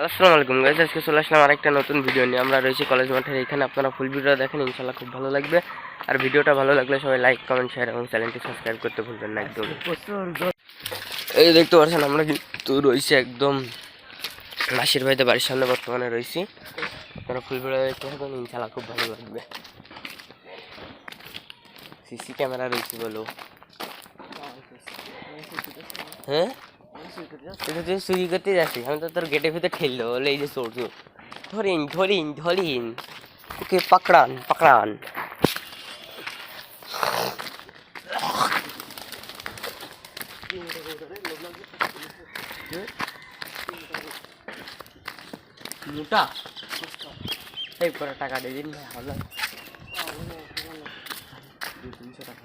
আসসালামু আলাইকুম গাইজ আজকে চলে আসলাম আরেকটা নতুন ভিডিও নিয়ে। আমরা রয়েছি কলেজ মাঠের এখানে। আপনারা ফুল ভিডিও দেখেন ইনশাল্লাহ খুব ভালো লাগবে। আর ভিডিওটা ভালো লাগলে সবাই লাইক কমেন্ট শেয়ার এবং চ্যানেলটি সাবস্ক্রাইব করতে ভুলবেন না একদম। এই দেখতে পাচ্ছেন আমরা কিন্তু রয়েছি একদম মাসির ভাইদের বাড়ির সামনে বর্তমানে রয়েছি। আপনারা ফুল ভিডিও দেখতে থাকুন ইনশাল্লাহ খুব ভালো লাগবে। সিসি ক্যামেরা রয়েছে বলো। হ্যাঁ? এটা তুই চুরি করতে যাচ্ছিস। আমি তো তোর গেটের ভিতরে ঠেললো বলে এই যে চোর চোর ধরিন ধরিন ধরিন। ওকে পাকড়ান পাকড়ান। মোটা? এই করে টাকা দিয়ে দিন ভাই দু তিনশো টাকা।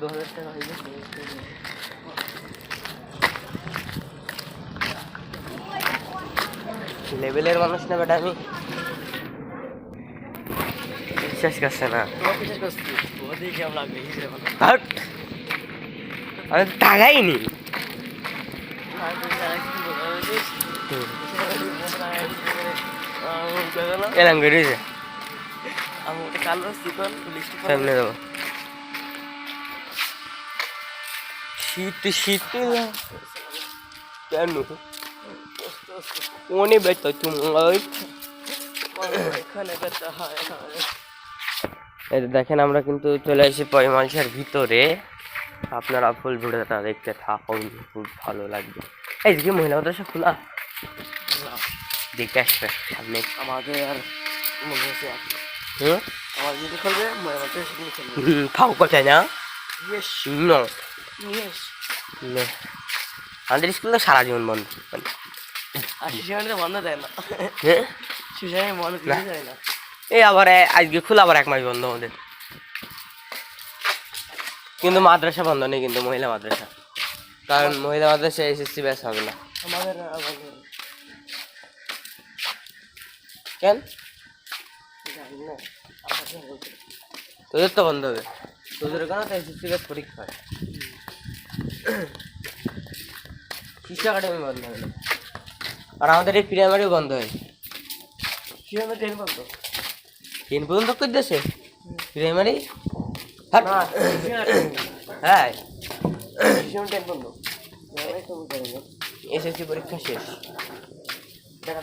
দু হাজার টাকা হয়ে গেছে লেভেলের মানুষ না বেটা আমি। বিশ্বাস করছে না। আমি টাকাইনি এলাম বেরিয়েছে সামনে যাব শীত শীত কেন? কোনে বেতো তুমি দেখেন আমরা কিন্তু চলে এসেছি পয়মাংসের ভিতরে। আপনারা ফুল ভিডিওটা দেখতে থাকুন খুব ভালো লাগবে। এই যে মহিলা মাদ্রাসা খোলা? দেখে আসবে সামনে। আমাদের আর মনে হচ্ছে আমার যদি খুলবে সেখানে খুলবে হুম, খাও না। ইয়েস না ইয়েস না। আমাদের স্কুল তো সারা জীবন বন্ধ। আর বন্ধ দেয় না। হ্যাঁ না। এই আবার আজকে খোলা আবার এক মাস বন্ধ আমাদের। কিন্তু মাদ্রাসা বন্ধ নেই কিন্তু মহিলা মাদ্রাসা। কারণ মহিলা মাদ্রাসা এসএসসি ব্যাস হবে না। আমাদের বন্ধ। কেন? তোদের তো বন্ধ হবে। তোদের ওখানে তো এসএসসি ব্যাস পরীক্ষা হয়। শিশু একাডেমি বন্ধ না আর আমাদের এই প্রাইমারিও বন্ধ হয় শিশু ট্রেন বন্ধ? তিন পর্যন্ত করে দেশে প্রাইমারি হ্যাঁ। শিশু ট্রেন বন্ধ? এসএসসি পরীক্ষা শেষ। দেখা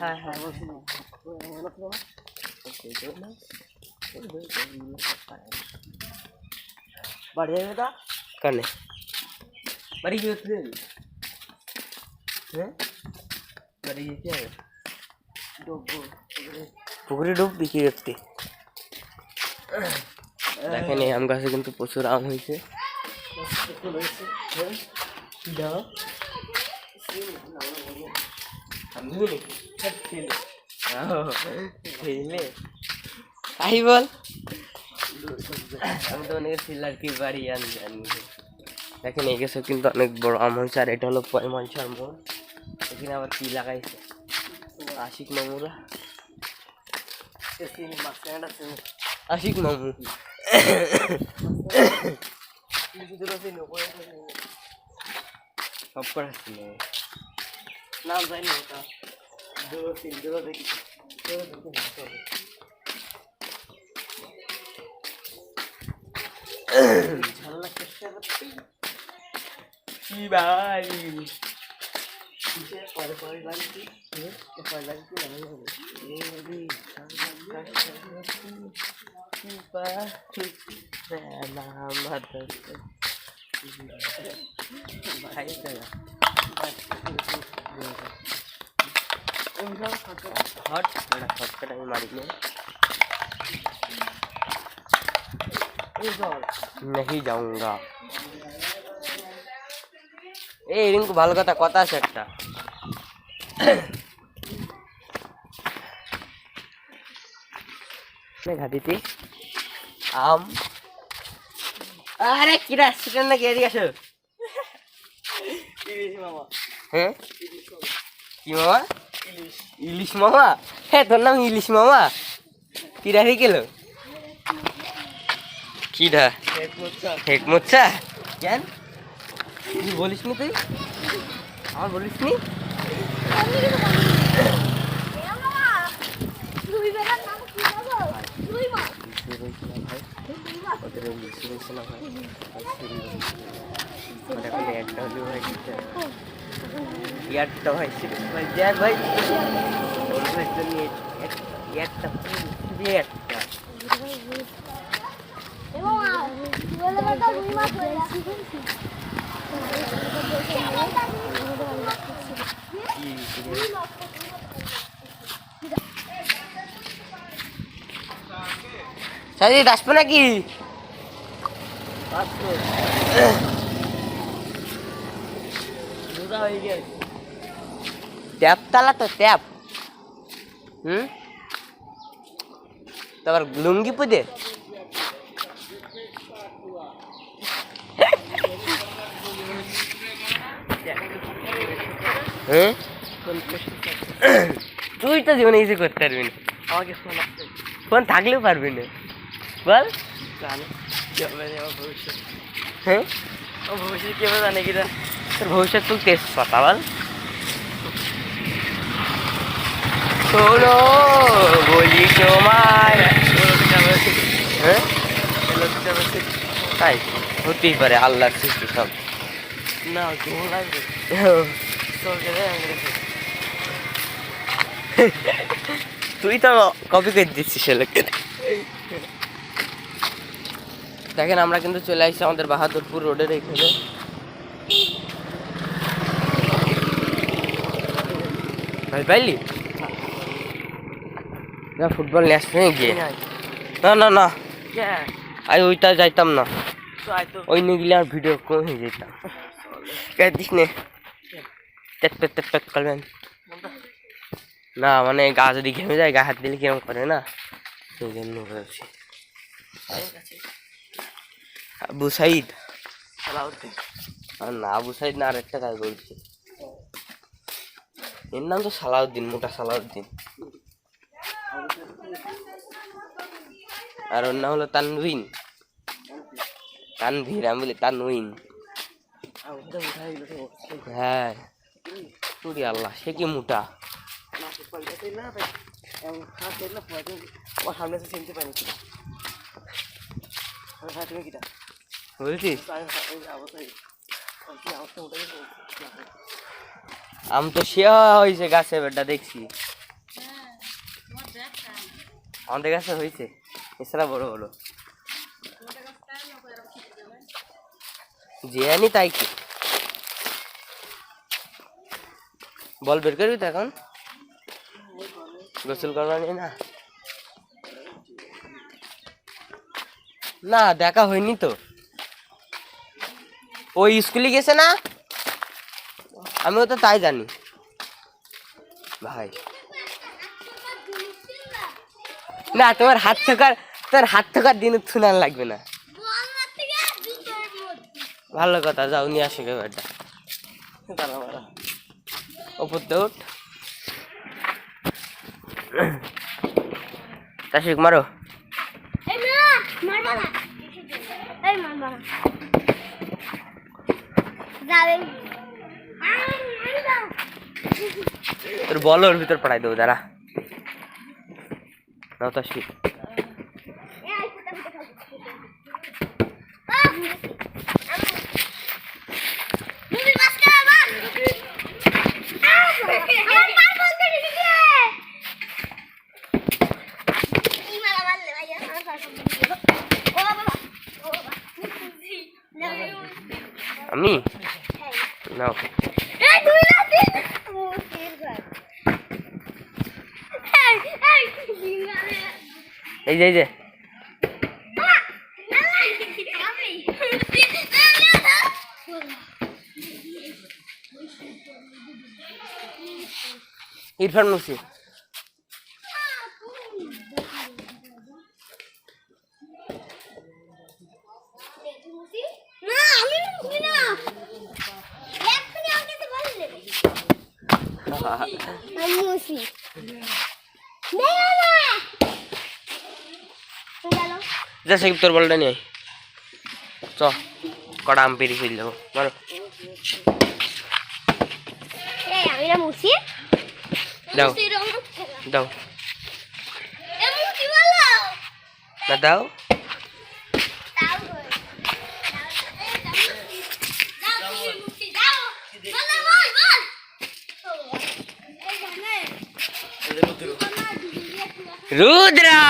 হ্যাঁ হ্যাঁ বাড়ি যাবে তা কানে বাড়ি গিয়ে ফিরে এলি? হ্যাঁ বাড়ি গিয়ে কি হবে ডুববো দেখেন এই আম গাছে কিন্তু প্রচুর আম হয়েছে। বল। আমি তো অনেক দেখেন এই গাছে কিন্তু অনেক বড় আম হয়েছে, আর এটা হলো পয়মাঞ্চার মোড়। এখানে আবার কি লাগাইছে? আশিক মামুরা। আশিক মামু সব করা ছিল নাম জানি ওটা দুটো তিন দুটো দেখি। ঝামেলা চেষ্টা করছি কি ভাই পরে পরে লাগছি পরে লাগছি না হবে এই নদী ভাই দাদা হট বড়া শর্টকাট আমি মারি নে नहीं जाऊंगा এই রিঙ্কু ভালো কথা কথা আছে ঘাটিতে আম। আরে কিরা সেটা নাকি এদিকে আসো? মামা। হ্যাঁ কি মামা? ইলিশ। মামা? হ্যাঁ তোর নাম ইলিশ মামা? কিরা হয়ে গেল? কিরা এক মোচ্ছা হেক কেন? তুই বলিস নি তুই? আমার বলিস নি? ওদের লিচু রয়েছে না ভাই ওটা একটা হলেও ভাই হবে। ভাই ভাই দেখ ভাই ওর ভাই একটা একটা সাজিদ আসবে নাকি? ট্যাপ তালা তো ট্যাপ। হুম? তারপর লুঙ্গি পুজে তুই তো জীবনে ইজি করতে পারবি না। আমাকে ফোন ফোন থাকলেও পারবি না। বল জানে। কি হবে রে আমার ভবিষ্যৎ। হ্যাঁ? আমার ভবিষ্যৎ কি হবে জানে। কিনা তোর ভবিষ্যৎ তুই তেজ বল। শোনো বলি তোমায়। হ্যাঁ? তাই? হতেই পারে আল্লাহর সৃষ্টি সব। না ঘুম লাগবে। আমি তুই তো কপি করে দিচ্ছিস লোককে দেখেন আমরা কিন্তু চলে আসছি আমাদের বাহাদুরপুর রোডের এখানে। ভাই পাইলি? না ফুটবল হয়ে গিয়ে না না না। আমি ওইটা যাইতাম না। ওই নিয়ে গেলে আর ভিডিও কম হয়ে যেতাম দিস নে? টেক টেক করবেন না মানে গা যদি ঘেমে যায় গা হাত দিলে কিরম করে না? সেই জন্য বলছি। আবু সাইদ। আর না আবু সাইদ না আরেকটা কাজ বলছি। এর নাম তো সালাউদ্দিন মোটা সালাউদ্দিন। আর ওর নাম হলো তানভিন। তানভীর আমি বলি তানউইন। হ্যাঁ। তুরি আল্লাহ সে কি মোটা? সামনে চিনতে পারি কিনা মোটাই আম তো সে হয়েছে গাছে, বেটা, দেখছি। আমাদের গাছে হয়েছে। এছাড়া বড় বড়। যে আনি তাই কি? বল বের করবি তো এখন? গোসল করবানি না? না, দেখা হয়নি তো। ওই স্কুলে গেছে না? আমিও তো তাই জানি। ভাই। না, তোমার হাত থাকার, তোর হাত থাকার দিনে থুনান লাগবে না। ভালো কথা, যাও, নিয়ে আসে ব্যাপারটা ওপর তো উঠ। তাশিক মারো। মারবা না এই মারবা না যাবে আরে মারি দাও তোর বল ওর ভিতর পড়াই দেবো দাঁড়া। নাও তো বাবা আমি? নাও। এই যে এই যে। ইরফান মুসি না আমি মুখি না এক্ষুনি আমাকে তো বললে আমি মুসি যা সাকিব তোর বলটা নিয়ে। চ কটা আম পেরি ফেল যাব মারো আমি না মুসি দাও দাও না দাও গো। দাও দাও মুসি দাও বল বল বল এই জানে রুদ্রা!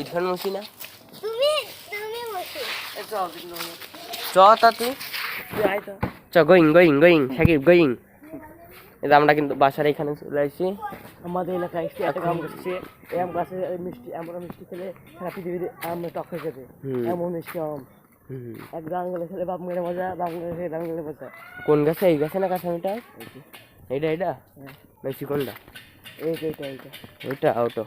ইরফান মুসি না? চ তা তুই চ going going going Sakib going. এটা আমরা কিন্তু বাসার এখানে চলে আসি আমাদের এলাকায় এসে একটা আম গাছে এই আম গাছে মিষ্টি আমরা মিষ্টি খেলে সারা পৃথিবীতে আম টক হয়ে যাবে। এমন মিষ্টি আম। এক দাম গেলে খেলে বাপ মেরে মজা বাপ মেরে খেলে দাম গেলে মজা। কোন গাছে? এই গাছে না কাঁচামিটা এটা এটা বেশি কোনটা এইটা? এইটা এইটা ওইটা ওটো